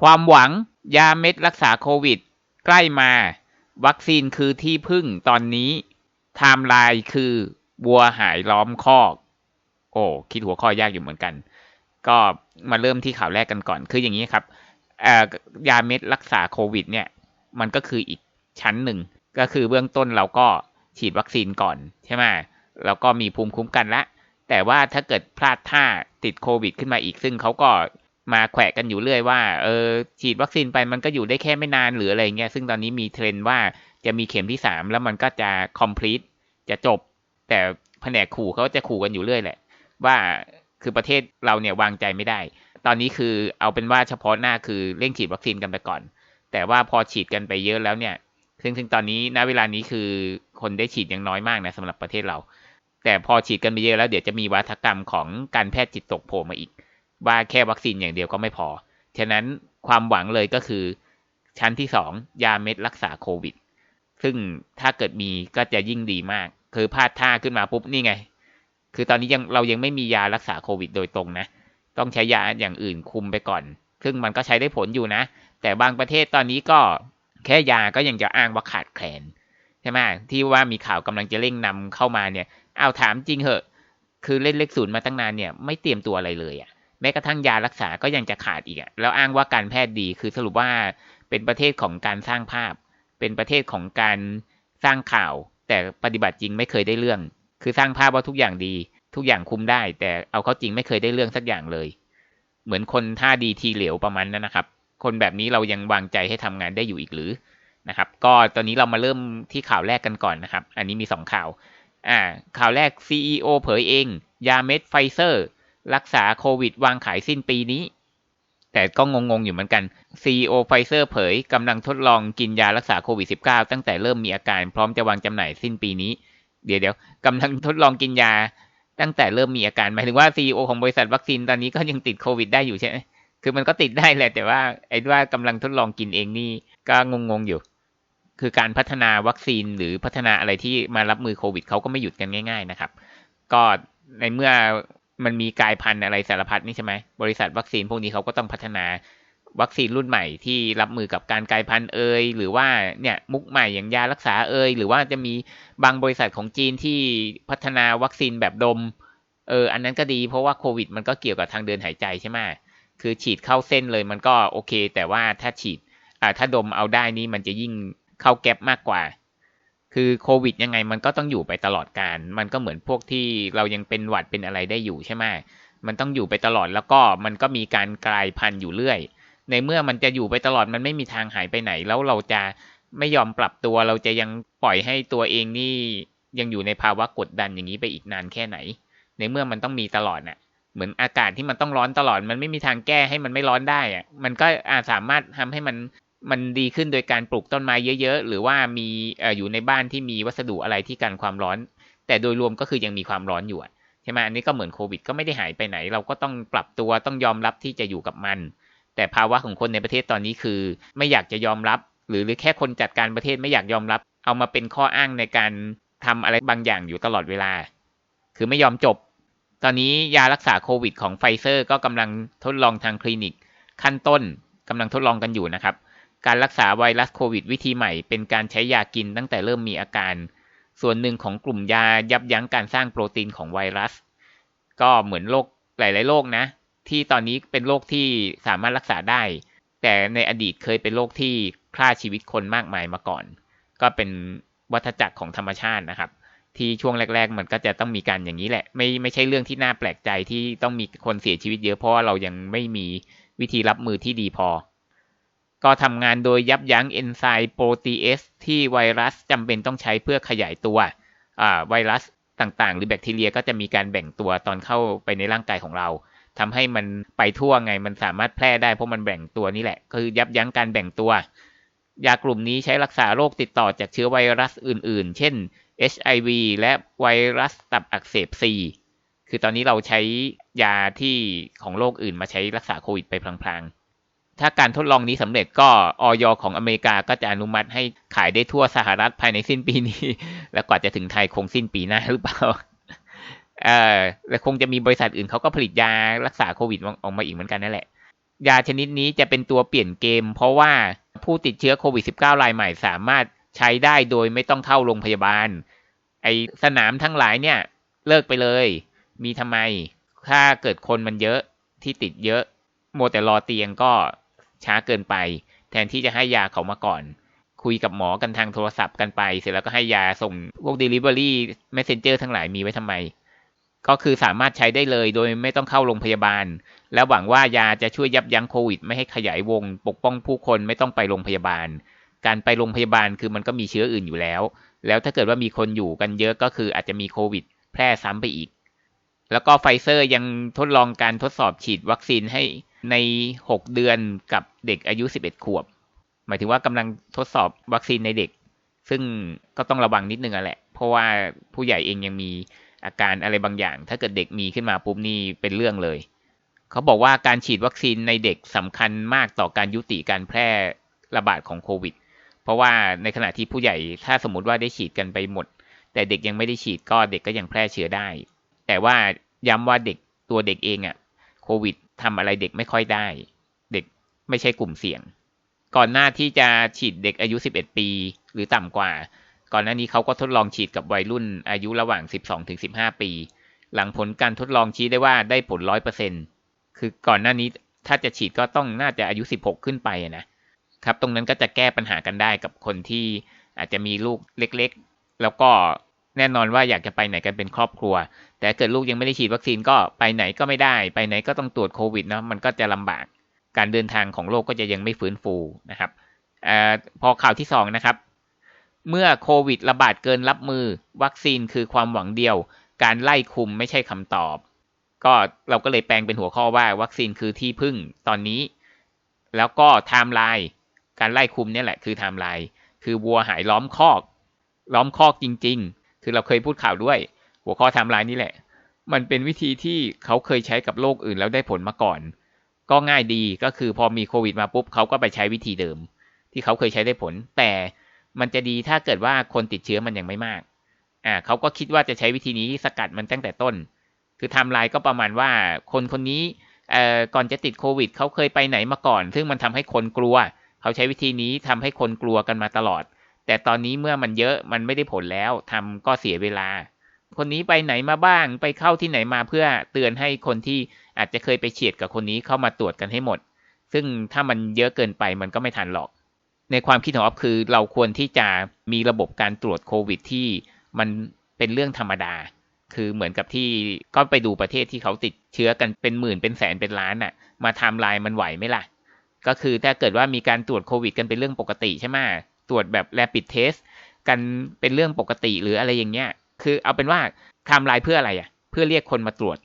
ความหวังยาเม็ดรักษาโควิด ใกล้มา วัคซีนคือที่พึ่งตอนนี้ไทม์ไลน์คือวัวหายล้อมคอก โอ้คิดหัวข้อยากอยู่เหมือนกัน ก็มาเริ่มที่ข่าวแรกกันก่อนคืออย่างนี้ครับยาเม็ดรักษาโควิด เนี่ย มันก็คืออีกชั้นหนึ่ง ก็คือเบื้องต้นเราก็ฉีดวัคซีนก่อนใช่ไหมแล้วก็มีภูมิคุ้มกันละ แต่ว่าถ้าเกิดพลาดท่าติดโควิด ขึ้นมาอีกซึ่งเขาก็ มาแขวะกันอยู่เรื่อยว่าเออฉีดวัคซีนไปมันก็อยู่ได้แค่ไม่นานหรืออะไรเงี้ยซึ่งตอนนี้มีเทรนด์ว่าจะมีเข็มที่สามแล้วมันก็จะ complete จะจบ แต่แผนกขู่เขาจะขู่กันอยู่เรื่อยแหละ ว่าคือประเทศเราเนี่ยวางใจไม่ได้ ตอนนี้คือเอาเป็นว่าเฉพาะหน้าคือเร่งฉีดวัคซีนกันไปก่อน แต่ว่าพอฉีดกันไปเยอะแล้วเนี่ยซึ่งซึ่งตอนนี้ณเวลานี้คือคนได้ฉีดยังน้อยมากนะสำหรับประเทศเรา แต่พอฉีดกันไปเยอะแล้วเดี๋ยวจะมีวัฒกรรมของการแพทย์จิตตกโผล่มาอีก ว่าแค่วัคซีนอย่างเดียวก็ไม่พอ ฉะนั้นความหวังเลยก็คือ ชั้นที่สองยาเม็ดรักษาโควิด ซึ่งถ้าเกิดมีก็จะยิ่งดีมาก คือพลาดท่าขึ้นมาปุ๊บนี่ไง คือตอนนี้ยังเรายังไม่มียารักษาโควิดโดยตรงนะ ต้องใช้ยาอย่างอื่นคุมไปก่อน ซึ่งมันก็ใช้ได้ผลอยู่นะ แต่บางประเทศตอนนี้ก็แค่ยาก็ยังจะอ้างว่าขาดแคลนใช่ไหมที่ว่ามีข่าวกำลังจะเร่งนำเข้ามาเนี่ย เอาถามจริงเหอะ คือเล่นเลขศูนย์มาตั้งนานเนี่ย ไม่เตรียมตัวอะไรเลยอะ่ะ แม้กระทั่งยารักษาก็ยังจะขาดอีกอะแล้วอ้างว่าการแพทย์ดีคือสรุปว่าเป็นประเทศของการสร้างภาพ เป็นประเทศของการสร้างข่าว แต่ปฏิบัติจริงไม่เคยได้เรื่อง คือสร้างภาพว่าทุกอย่างดี ทุกอย่างคุมได้ แต่เอาเข้าจริงไม่เคยได้เรื่องสักอย่างเลย เหมือนคนท่าดีทีเหลวประมาณนั้นนะครับ คนแบบนี้เรายังวางใจให้ทำงานได้อยู่อีกหรือนะครับ ก็ตอนนี้เรามาเริ่มที่ข่าวแรกกันก่อนนะครับ อันนี้มี 2 ข่าว อ่า ข่าวแรก CEO เผยเอง ยาเม็ดไฟเซอร์ รักษาโควิดวางขายสิ้นปีนี้ แต่ก็งงๆอยู่เหมือนกัน CEO ไฟเซอร์เผยกำลังทดลองกินยารักษาโควิด -19 ตั้งแต่เริ่มมีอาการพร้อมจะวางจำหน่ายสิ้นปีนี้ เดี๋ยวเดี๋ยวกำลังทดลองกินยาตั้งแต่เริ่มมีอาการหมายถึงว่า CEO ของบริษัทวัคซีนตอนนี้ก็ยังติดโควิดได้อยู่ใช่ไหมคือมันก็ติดได้แหละแต่ว่าไอ้ว่ากำลังทดลองกินเองนี่ก็งงๆอยู่ คือการพัฒนาวัคซีนหรือพัฒนาอะไรที่มารับมือโควิดเขาก็ไม่หยุดกันง่าย ๆนะครับ ก็ในเมื่อ มันมีกลายพันธุ์อะไรสารพัดนี่ใช่ไหมบริษัทวัคซีนพวกนี้เขาก็ต้องพัฒนาวัคซีนรุ่นใหม่ที่รับมือกับการกลายพันธุ์เอย หรือว่าเนี่ยมุกใหม่อย่างยารักษาเอย หรือว่าจะมีบางบริษัทของจีนที่พัฒนาวัคซีนแบบดมเอออันนั้นก็ดีเพราะว่าโควิด มันก็เกี่ยวกับทางเดินหายใจใช่ไหมคือฉีดเข้าเส้นเลยมันก็โอเค แต่ว่าถ้าฉีดอ่าถ้าดมเอาได้นี่มันจะยิ่งเข้าแก๊ปมากกว่า คือโควิดยังไงมันก็ต้องอยู่ไปตลอดการ มันก็เหมือนพวกที่เรายังเป็นหวัดเป็นอะไรได้อยู่ใช่ไหมมันต้องอยู่ไปตลอดแล้วก็มันก็มีการกลายพันธุ์อยู่เรื่อย ในเมื่อมันจะอยู่ไปตลอดมันไม่มีทางหายไปไหน แล้วเราจะไม่ยอมปรับตัวเราจะยังปล่อยให้ตัวเองนี่ยังอยู่ในภาวะกดดันอย่างนี้ไปอีกนานแค่ไหน ในเมื่อมันต้องมีตลอดน่ะเหมือนอากาศที่มันต้องร้อนตลอด มันไม่มีทางแก้ให้มันไม่ร้อนได้อะมันก็อาจสามารถทำให้มัน มันดีขึ้นโดยการปลูกต้นไม้เยอะ ๆ หรือว่ามีออยู่ในบ้านที่มีวัสดุอะไรที่กันความร้อน แต่โดยรวมก็คือยังมีความร้อนอยู่ใช่ไหมอันนี้ก็เหมือนโควิดก็ไม่ได้หายไปไหน เราก็ต้องปรับตัวต้องยอมรับที่จะอยู่กับมัน แต่ภาวะของคนในประเทศตอนนี้คือ ไม่อยากจะยอมรับ หรือหรือแค่คนจัดการประเทศไม่อยากยอมรับ เอามาเป็นข้ออ้างในการทำอะไรบางอย่างอยู่ตลอดเวลา คือไม่ยอมจบ ตอนนี้ยารักษาโควิดของไฟเซอร์ก็กำลังทดลองทางคลินิก ขั้นต้นกำลังทดลองกันอยู่นะครับ การรักษาไวรัสโควิด วิธีใหม่เป็นการใช้ยากินตั้งแต่เริ่มมีอาการ ส่วนหนึ่งของกลุ่มยายับยั้งการสร้างโปรตีนของไวรัส ก็เหมือนโรคหลาย ๆ โรคนะ ที่ตอนนี้เป็นโรคที่สามารถรักษาได้ แต่ในอดีตเคยเป็นโรคที่ฆ่าชีวิตคนมากมายมาก่อน ก็เป็นวัฏจักรของธรรมชาตินะครับ ที่ช่วงแรก ๆ มันก็จะต้องมีการอย่างนี้แหละ ไม่ไม่ใช่เรื่องที่น่าแปลกใจที่ต้องมีคนเสียชีวิตเยอะเพราะว่าเรายังไม่มีวิธีรับมือที่ดีพอ ก็ทำงานโดยยับยั้งเอนไซม์โปรตีเอสที่ไวรัสจำเป็นต้องใช้เพื่อขยายตัวไวรัสต่างๆ หรือแบคทีเรียก็จะมีการแบ่งตัวตอนเข้าไปในร่างกายของเราทำให้มันไปทั่วไงมันสามารถแพร่ได้เพราะมันแบ่งตัวนี่แหละ คือยับยั้งการแบ่งตัวยากลุ่มนี้ใช้รักษาโรคติดต่อจากเชื้อไวรัสอื่น ๆ เช่น HIV และไวรัสตับอักเสบ C คือตอนนี้เราใช้ยาที่ของโรคอื่นมาใช้รักษาโควิดไปพลางๆ ถ้าการทดลองนี้สำเร็จก็ออยของอเมริกาก็จะอนุมัติให้ขายได้ทั่วสหรัฐภายในสิ้นปีนี้ แล้วกว่าจะถึงไทยคงสิ้นปีหน้าหรือเปล่าเออแล้วคงจะมีบริษัทอื่นเขาก็ผลิตยารักษาโควิดออกมาอีกเหมือนกันนั่นแหละ ยาชนิดนี้จะเป็นตัวเปลี่ยนเกม เพราะว่าผู้ติดเชื้อโควิด -19 รายใหม่สามารถใช้ได้โดยไม่ต้องเข้าโรงพยาบาล ไอสนามทั้งหลายเนี่ย เลิกไปเลย มีทำไม ถ้าเกิดคนมันเยอะที่ติดเยอะ โมแต่รอเตียงก็ ช้าเกินไป แทนที่จะให้ยาเขามาก่อน คุยกับหมอกันทางโทรศัพท์กันไป เสร็จแล้วก็ให้ยาส่งพวก Delivery Messenger ทั้งหลายมีไว้ทำไม ก็คือสามารถใช้ได้เลยโดยไม่ต้องเข้าโรงพยาบาล แล้วหวังว่ายาจะช่วยยับยั้งโควิด ไม่ให้ขยายวง ปกป้องผู้คนไม่ต้องไปโรงพยาบาล การไปโรงพยาบาลคือมันก็มีเชื้ออื่นอยู่แล้ว แล้วถ้าเกิดว่ามีคนอยู่กันเยอะก็คืออาจจะมีโควิด แพร่ซ้ำไปอีกแล้วก็ไฟเซอร์ยังทดลองการทดสอบฉีดวัคซีนให้ ใน 6 เดือนกับเด็กอายุ 11 ขวบ หมายถึงว่ากำลังทดสอบวัคซีนในเด็ก ซึ่งก็ต้องระวังนิดนึงอะแหละ เพราะว่าผู้ใหญ่เองยังมีอาการอะไรบางอย่าง ถ้าเกิดเด็กมีขึ้นมาปุ๊บนี่เป็นเรื่องเลย เขาบอกว่าการฉีดวัคซีนในเด็กสำคัญมากต่อการยุติการแพร่ระบาดของโควิด เพราะว่าในขณะที่ผู้ใหญ่ถ้าสมมติว่าได้ฉีดกันไปหมด แต่เด็กยังไม่ได้ฉีดก็เด็กก็ยังแพร่เชื้อได้ แต่ว่าย้ำว่าเด็กตัวเด็กเองอะโควิด ทำอะไรเด็กไม่ค่อยได้ เด็กไม่ใช่กลุ่มเสี่ยง ก่อนหน้าที่จะฉีดเด็กอายุ 11 ปี หรือต่ำกว่า ก่อนหน้านี้เขาก็ทดลองฉีดกับวัยรุ่นอายุระหว่าง 12ถึง15 ปี หลังผลการทดลองชี้ได้ว่าได้ผล 100%คือก่อนหน้านี้ถ้าจะฉีดก็ต้องน่าจะอายุ 16 ขึ้นไปนะครับ ตรงนั้นก็จะแก้ปัญหากันได้กับคนที่อาจจะมีลูกเล็ก ๆ แล้วก็ แน่นอนว่าอยากจะไปไหนกันเป็นครอบครัว แต่เกิดลูกยังไม่ได้ฉีดวัคซีนก็ไปไหนก็ไม่ได้ ไปไหนก็ต้องตรวจโควิดเนาะมันก็จะลำบาก การเดินทางของโลกก็จะยังไม่ฟื้นฟูนะครับอพอข่าวที่2นะครับ เมื่อโควิดระบาดเกินรับมือ วัคซีนคือความหวังเดียว การไล่คุมไม่ใช่คำตอบ ก็เราก็เลยแปลงเป็นหัวข้อว่า วัคซีนคือที่พึ่งตอนนี้ แล้วก็ไทม์ไลน์การไล่คุมเนี่ยแหละคือไทม์ไลน์คือวัวหายล้อมคอก ล้อมคอกจริงๆ คือเราเคยพูดข่าวด้วย หัวข้อไทม์ไลน์นี่แหละ มันเป็นวิธีที่เขาเคยใช้กับโรคอื่นแล้วได้ผลมาก่อน ก็ง่ายดีก็คือพอมีโควิดมาปุ๊บเขาก็ไปใช้วิธีเดิม ที่เขาเคยใช้ได้ผล แต่มันจะดีถ้าเกิดว่าคนติดเชื้อมันยังไม่มาก อ่าเขาก็คิดว่าจะใช้วิธีนี้สกัดมันตั้งแต่ต้น คือไทม์ไลน์ก็ประมาณว่าคนคนนี้เอ่อก่อนจะติดโควิดเขาเคยไปไหนมาก่อน ซึ่งมันทำให้คนกลัว เขาใช้วิธีนี้ทำให้คนกลัวกันมาตลอด แต่ตอนนี้เมื่อมันเยอะมันไม่ได้ผลแล้วทำก็เสียเวลา คนนี้ไปไหนมาบ้างไปเข้าที่ไหนมาเพื่อเตือนให้คนที่อาจจะเคยไปเฉียดกับคนนี้เข้ามาตรวจกันให้หมด ซึ่งถ้ามันเยอะเกินไปมันก็ไม่ทันหรอก ในความคิดของออฟคือเราควรที่จะมีระบบการตรวจโควิดที่มันเป็นเรื่องธรรมดา คือเหมือนกับที่ก็ไปดูประเทศที่เขาติดเชื้อกันเป็นหมื่นเป็นแสนเป็นล้านน่ะ มาทำลายมันไหวไหมล่ะ ก็คือถ้าเกิดว่ามีการตรวจโควิด กันเป็นเรื่องปกติใช่ไหม ตรวจแบบแรปิดเทสกันเป็นเรื่องปกติหรืออะไรอย่างเงี้ย คือเอาเป็นว่าทำลายเพื่ออะไรอะ เพื่อเรียกคนมาตรวจ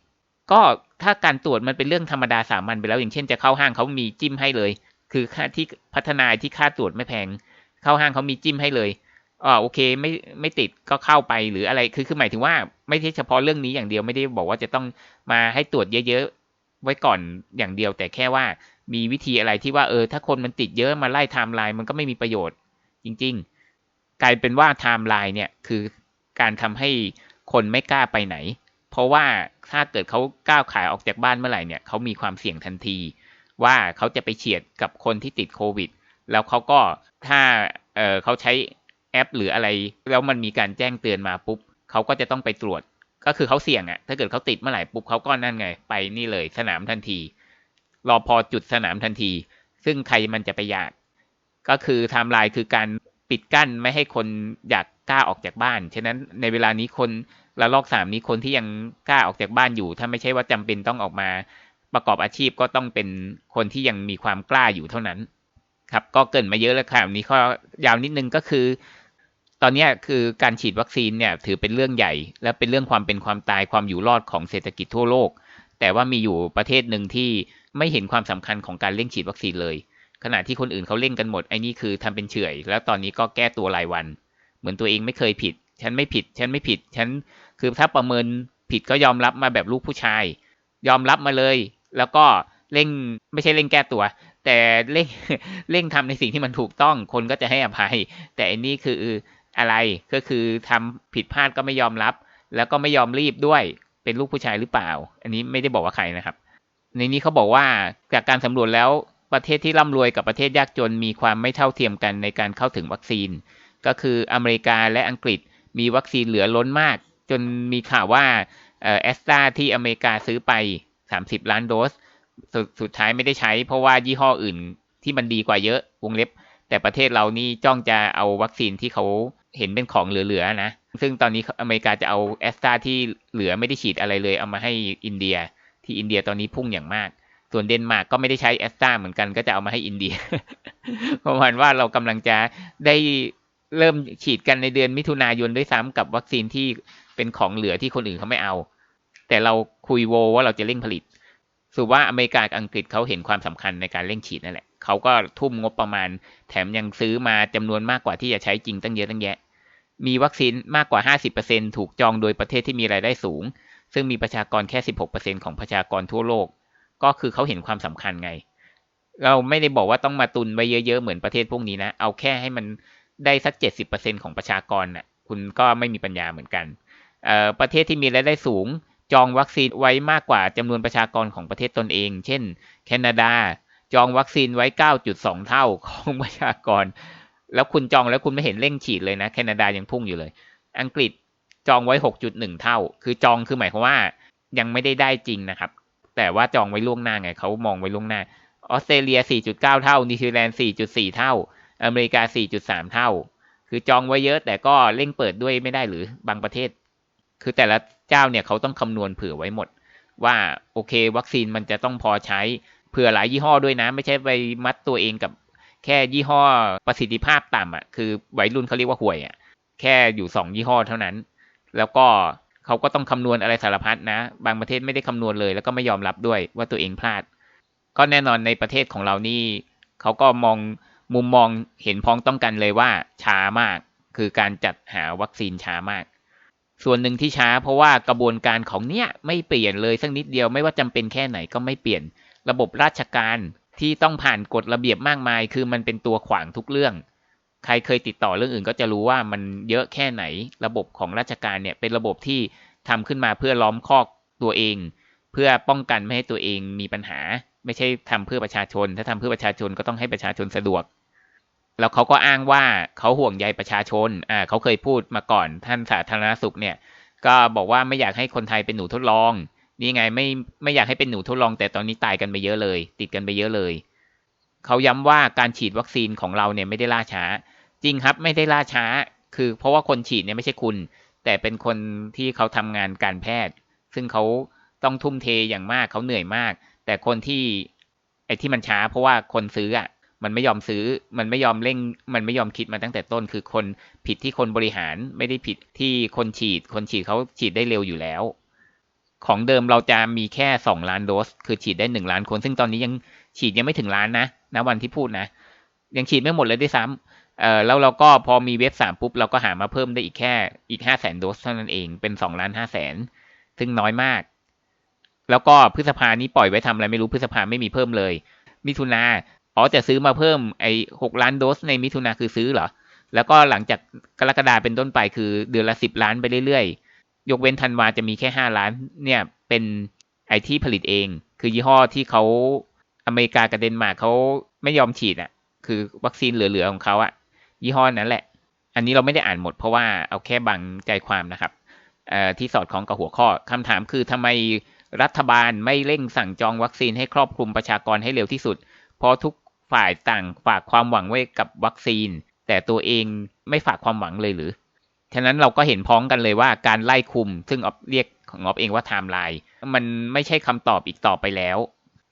ก็ถ้าการตรวจมันเป็นเรื่องธรรมดาสามัญไปแล้ว อย่างเช่นจะเข้าห้างเขามีจิ้มให้เลย คือค่าที่พัฒนาที่ค่าตรวจไม่แพง เข้าห้างเขามีจิ้มให้เลยอ๋อโอเคไม่ไม่ติดก็เข้าไปหรืออะไร คือคือหมายถึงว่าไม่ใช่เฉพาะเรื่องนี้อย่างเดียวไม่ได้บอกว่าจะต้องมาให้ตรวจเยอะๆไว้ก่อนอย่างเดียว แต่แค่ว่ามีวิธีอะไรที่ว่าเออถ้าคนมันติดเยอะมาไล่ไทม์ไลน์มันก็ไม่มีประโยชน์ จริง ๆ กลายเป็นว่าไทม์ไลน์เนี่ยคือการทำให้คนไม่กล้าไปไหน เพราะว่าถ้าเกิดเขาก้าวขายออกจากบ้านเมื่อไหร่เนี่ยเขามีความเสี่ยงทันที ว่าเขาจะไปเฉียดกับคนที่ติดโควิด แล้วเขาก็ถ้าเเขาใช้แอปหรืออะไร แล้วมันมีการแจ้งเตือนมาปุ๊บเขาก็จะต้องไปตรวจ ก็คือเขาเสี่ยงอะ่ะถ้าเกิดเขาติดเมื่อไหร่ปุ๊บเขาก็นั่นไง ไปนี่เลยสนามทันที รอพอจุดสนามทันที ซึ่งใครมันจะไปอยาก ก็คือไทม์ไลน์คือการปิดกั้นไม่ให้คนอยากกล้าออกจากบ้าน ฉะนั้นในเวลานี้คนละลอกสามนี้คนที่ยังกล้าออกจากบ้านอยู่ ถ้าไม่ใช่ว่าจำเป็นต้องออกมาประกอบอาชีพก็ต้องเป็นคนที่ยังมีความกล้าอยู่เท่านั้น ครับ ก็เกินมาเยอะแล้วครับนี้ข้อยาวนิดนึงก็คือ ตอนนี้คือการฉีดวัคซีนเนี่ยถือเป็นเรื่องใหญ่ และเป็นเรื่องความเป็นความตายความอยู่รอดของเศรษฐกิจทั่วโลก แต่ว่ามีอยู่ประเทศหนึ่งที่ไม่เห็นความสำคัญของการเร่งฉีดวัคซีนเลย ขณะที่คนอื่นเขาเร่งกันหมดไอ้นี่คือทำเป็นเฉยแล้วตอนนี้ก็แก้ตัวรายวัน เหมือนตัวเองไม่เคยผิด ฉันไม่ผิด ฉันไม่ผิด ฉันคือถ้าประเมินผิดก็ยอมรับมาแบบลูกผู้ชาย ยอมรับมาเลย แล้วก็เร่งไม่ใช่เร่งแก้ตัว แต่เร่งเร่งทำในสิ่งที่มันถูกต้องคนก็จะให้อภัย แต่อันนี้คืออะไรก็คือทำผิดพลาดก็ไม่ยอมรับ แล้วก็ไม่ยอมรีบด้วยเป็นลูกผู้ชายหรือเปล่า อันนี้ไม่ได้บอกว่าใครนะครับ ในนี้เขาบอกว่าจากการสำรวจแล้ว ประเทศที่ร่ำรวยกับประเทศยากจนมีความไม่เท่าเทียมกันในการเข้าถึงวัคซีน ก็คืออเมริกาและอังกฤษมีวัคซีนเหลือล้นมาก จนมีข่าวว่าแอสตราที่อเมริกาซื้อไป 30 ล้านโดสสสุดท้ายไม่ได้ใช้ เพราะว่ายี่ห้ออื่นที่มันดีกว่าเยอะวงเล็บ แต่ประเทศเรานี่จ้องจะเอาวัคซีนที่เขาเห็นเป็นของเหลือๆนะ ซึ่งตอนนี้อเมริกาจะเอาแอสตราที่เหลือไม่ได้ฉีดอะไรเลย เอามาให้อินเดีย ที่อินเดียตอนนี้พุ่งอย่างมาก ส่วนเดนมาร์กก็ไม่ได้ใช้แอสตราเหมือนกันก็จะเอามาให้อินเดียประมาณว่าเรากำลังจะได้เริ่มฉีดกันในเดือนมิถุนายนด้วยซ้ำกับวัคซีนที่เป็นของเหลือที่คนอื่นเขาไม่เอา แต่เราคุยโวว่าเราจะเร่งผลิตสุว่าอเมริกากับอังกฤษเขาเห็นความสำคัญในการเร่งฉีดนั่นแหละเขาก็ทุ่มงบประมาณ แถมยังซื้อมาจำนวนมากกว่าที่จะใช้จริงตั้งเยอะตั้งแยะ มีวัคซีนมากกว่า 50%ถูกจองโดยประเทศที่มีรายได้สูง ซึ่งมีประชากรแค่ 16%ของประชากรทั่วโลก ก็คือเขาเห็นความสำคัญไง เราไม่ได้บอกว่าต้องมาตุนไว้เยอะๆ เหมือนประเทศพวกนี้นะ เอาแค่ให้มันได้สัก 70%ของประชากรน่ะ คุณก็ไม่มีปัญญาเหมือนกัน ประเทศที่มีรายได้สูง จองวัคซีนไว้มากกว่าจำนวนประชากรของประเทศตนเอง เช่น แคนาดา จองวัคซีนไว้ 9.2 เท่าของประชากร แล้วคุณจองแล้วคุณไม่เห็นเร่งฉีดเลยนะ แคนาดายังพุ่งอยู่เลย อังกฤษจองไว้ 6.1 เท่า คือจองคือหมายความว่ายังไม่ได้ได้จริงนะครับ แต่ว่าจองไว้ล่วงหน้าไงเขามองไว้ล่วงหน้า ออสเตรเลีย 4.9 เท่า นิวซีแลนด์ 4.4 เท่า อเมริกา 4.3 เท่า คือจองไว้เยอะแต่ก็เร่งเปิดด้วยไม่ได้หรือบางประเทศ คือแต่ละเจ้าเนี่ยเขาต้องคำนวณเผื่อไว้หมด ว่าโอเค วัคซีนมันจะต้องพอใช้เผื่อหลายยี่ห้อด้วยนะ ไม่ใช่ไปมัดตัวเองกับแค่ยี่ห้อประสิทธิภาพต่ำอะคือวัยรุ่นเขาเรียกว่าห่วยอะแค่อยู่สองยี่ห้อเท่านั้น แล้วก็ เขาก็ต้องคำนวณอะไรสารพัดนะ บางประเทศไม่ได้คำนวณเลย แล้วก็ไม่ยอมรับด้วยว่าตัวเองพลาด ก็แน่นอนในประเทศของเรานี่เขาก็มองมุมมองเห็นพ้องต้องกันเลยว่าช้ามาก คือการจัดหาวัคซีนช้ามาก ส่วนหนึ่งที่ช้าเพราะว่ากระบวนการของเนี้ยไม่เปลี่ยนเลยสักนิดเดียวไม่ว่าจำเป็นแค่ไหนก็ไม่เปลี่ยน ระบบราชการที่ต้องผ่านกฎระเบียบมากมาย คือมันเป็นตัวขวางทุกเรื่อง ใครเคยติดต่อเรื่องอื่นก็จะรู้ว่ามันเยอะแค่ไหน ระบบของราชการเนี่ยเป็นระบบที่ทำขึ้นมาเพื่อล้อมคอกตัวเอง เพื่อป้องกันไม่ให้ตัวเองมีปัญหา ไม่ใช่ทำเพื่อประชาชน ถ้าทำเพื่อประชาชนก็ต้องให้ประชาชนสะดวก แล้วเขาก็อ้างว่าเขาห่วงใยประชาชน อ่าเขาเคยพูดมาก่อนท่านสาธารณสุขเนี่ย ก็บอกว่าไม่อยากให้คนไทยเป็นหนูทดลอง นี่ไงไม่ไม่อยากให้เป็นหนูทดลอง แต่ตอนนี้ตายกันไปเยอะเลย ติดกันไปเยอะเลยเขาย้ำว่าการฉีดวัคซีนของเราเนี่ยไม่ได้ล่าช้า จริงครับไม่ได้ล่าช้า คือเพราะว่าคนฉีดเนี่ยไม่ใช่คุณ แต่เป็นคนที่เขาทำงานการแพทย์ ซึ่งเขาต้องทุ่มเทอย่างมากเขาเหนื่อยมาก แต่คนที่ไอ้ที่มันช้า เพราะว่าคนซื้ออะมันไม่ยอมซื้อ มันไม่ยอมเร่ง มันไม่ยอมคิดมาตั้งแต่ต้น คือคนผิดที่คนบริหาร ไม่ได้ผิดที่คนฉีด คนฉีดเขาฉีดได้เร็วอยู่แล้ว ของเดิมเราจะมีแค่สองล้านโดส คือฉีดได้หนึ่งล้านคน ซึ่งตอนนี้ยังฉีดยังไม่ถึงล้านนะนะวันที่พูดนะ ยังฉีดไม่หมดเลยด้วยซ้ำ เออแล้วเราก็พอมีเว็บสามปุ๊บเราก็หามาเพิ่มได้อีกแค่อีกห้าแสนโดสเท่านั้นเองเป็นสองล้านห้าแสนซึ่งน้อยมาก แล้วก็พฤษภานี้ปล่อยไว้ทำอะไรไม่รู้พฤษภาไม่มีเพิ่มเลย มิถุนาอ๋อจะซื้อมาเพิ่มไอ้หกล้านโดสในมิถุนาคือซื้อเหรอ แล้วก็หลังจากกรกฎาเป็นต้นไปคือเดือนละสิบล้านไปเรื่อยๆ ยกเว้นธันวาจะมีแค่ห้าล้านเนี่ยเป็นไอที่ผลิตเอง คือยี่ห้อที่เขาอเมริกากับเดนมาร์กเขาไม่ยอมฉีดอะ คือวัคซีนเหลือๆของเขาอะ ยี่ห้อนั้นแหละ อันนี้เราไม่ได้อ่านหมดเพราะว่าเอาแค่บังใจความนะครับที่สอดคล้องกับหัวข้อคำถามคือทำไมรัฐบาลไม่เร่งสั่งจองวัคซีนให้ครอบคลุมประชากรให้เร็วที่สุด เพราะทุกฝ่ายต่างฝากความหวังไว้กับวัคซีน แต่ตัวเองไม่ฝากความหวังเลยหรือ ฉะนั้นเราก็เห็นพ้องกันเลยว่าการไล่คุม ซึ่งออฟเรียกของออฟเองว่าไทม์ไลน์มันไม่ใช่คำตอบอีกต่อไปแล้ว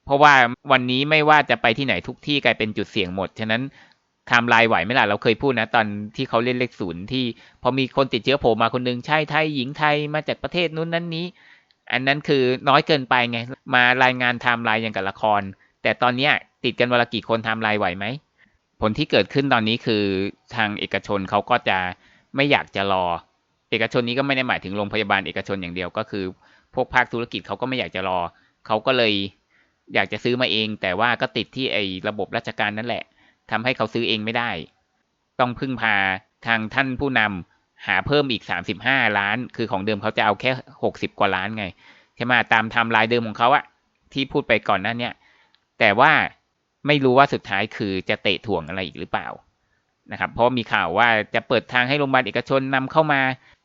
เพราะว่าวันนี้ไม่ว่าจะไปที่ไหนทุกที่กลายเป็นจุดเสี่ยงหมด ฉะนั้น ไทม์ไลน์ไหวไหมล่ะ เราเคยพูดนะ ตอนที่เขาเล่นเลขศูนย์ที่ พอมีคนติดเชื้อโผล่มาคนนึงใช่ไทยหญิงไทยมาจากประเทศนู้นนั้นนี้ อันนั้นคือน้อยเกินไปไง มารายงานไทม์ไลน์อย่างกับละคร แต่ตอนนี้ติดกันวันละกี่คนไทม์ไลน์ไหวไหมผลที่เกิดขึ้นตอนนี้คือทางเอกชนเขาก็จะไม่อยากจะรอ เอกชนนี้ก็ไม่ได้หมายถึงโรงพยาบาลเอกชนอย่างเดียวก็คือ พวกภาคธุรกิจเขาก็ไม่อยากจะรอเขาก็เลยอยากจะซื้อมาเอง แต่ว่าก็ติดที่ไอ้ระบบราชการนั่นแหละ ทำให้เขาซื้อเองไม่ได้ ต้องพึ่งพาทางท่านผู้นำหาเพิ่มอีกสามสิบห้าล้าน คือของเดิมเขาจะเอาแค่หกสิบกว่าล้านไง ใช่ไหมตามไทม์ไลน์เดิมของเขาอะที่พูดไปก่อนหน้าเนี้ยแต่ว่าไม่รู้ว่าสุดท้ายคือจะเตะถ่วงอะไรอีกหรือเปล่านะครับเพราะมีข่าวว่าจะเปิดทางให้โรงพยาบาลเอกชนนำเข้ามา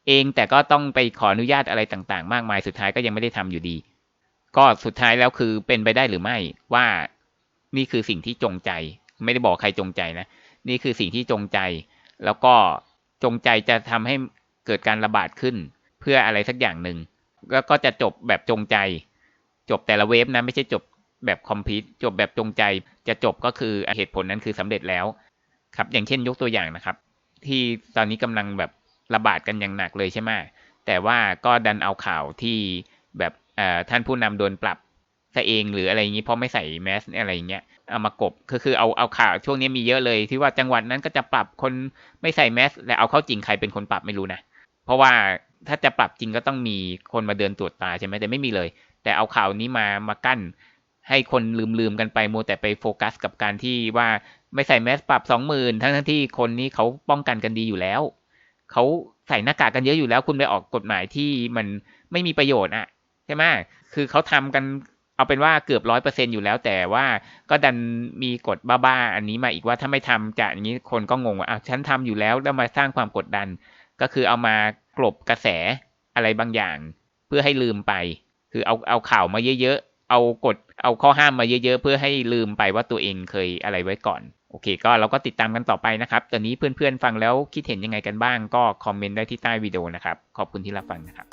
เองแต่ก็ต้องไปขออนุญาตอะไรต่างๆ มากมายสุดท้ายก็ยังไม่ได้ทำอยู่ดี ก็สุดท้ายแล้วคือเป็นไปได้หรือไม่ว่านี่คือสิ่งที่จงใจ ไม่ได้บอกใครจงใจนะ นี่คือสิ่งที่จงใจ แล้วก็จงใจจะทำให้เกิดการระบาดขึ้น เพื่ออะไรสักอย่างหนึ่งแล้วก็จะจบแบบจงใจ จบแต่ละเวฟนะไม่ใช่จบแบบคอมพิวจบแบบจงใจ จะจบก็คือเหตุผลนั้นคือสำเร็จแล้ว ครับ อย่างเช่นยกตัวอย่างนะครับ ที่ตอนนี้กำลังแบบระบาดกันอย่างหนักเลยใช่ไหมแต่ว่าก็ดันเอาข่าวที่แบบท่านผู้นำโดนปรับ ซะเองหรืออะไรอย่างนี้เพราะไม่ใส่แมสอะไรอย่างเงี้ยเอามากบก็คือเอาเอาข่าวช่วงนี้มีเยอะเลย ที่ว่าจังหวัดนั้นก็จะปรับคนไม่ใส่แมสและเอาเข้าจริงใครเป็นคนปรับไม่รู้นะเพราะว่าถ้าจะปรับจริงก็ต้องมีคนมาเดินตรวจตาใช่ไหมแต่ไม่มีเลย แต่เอาข่าวนี้มามากั้น ให้คนลืมลืมกันไปโมแต่ไปโฟกัส กับการที่ว่าไม่ใส่แมสปรับสองหมื่นทั้งทั้งที่คนนี้เขาป้องกันกันดีอยู่แล้วเขาใส่หน้ากากกันเยอะอยู่แล้ว คุณไปออกกฎหมายที่มันไม่มีประโยชน์อะใช่ไหมคือเขาทำกัน เอาเป็นว่าเกือบร้อยเปอร์เซ็นอยู่แล้วแต่ว่าก็ดันมีกฎบ้าๆอันนี้มาอีกว่าถ้าไม่ทำจะอย่างนี้คนก็งงว่าอ้าวฉันทำอยู่แล้วแล้วมาสร้างความกดดัน ก็คือเอามากลบกระแสอะไรบางอย่าง เพื่อให้ลืมไป คือเอาเอาข่าวมาเยอะๆเอากฎเอาข้อห้ามมาเยอะๆ เพื่อให้ลืมไปว่าตัวเองเคยอะไรไว้ก่อนโอเค ก็เราก็ติดตามกันต่อไปนะครับ ตอนนี้เพื่อนๆฟังแล้วคิดเห็นยังไงกันบ้าง ก็คอมเมนต์ได้ที่ใต้วิดีโอนะครับ ขอบคุณที่รับฟังนะครับ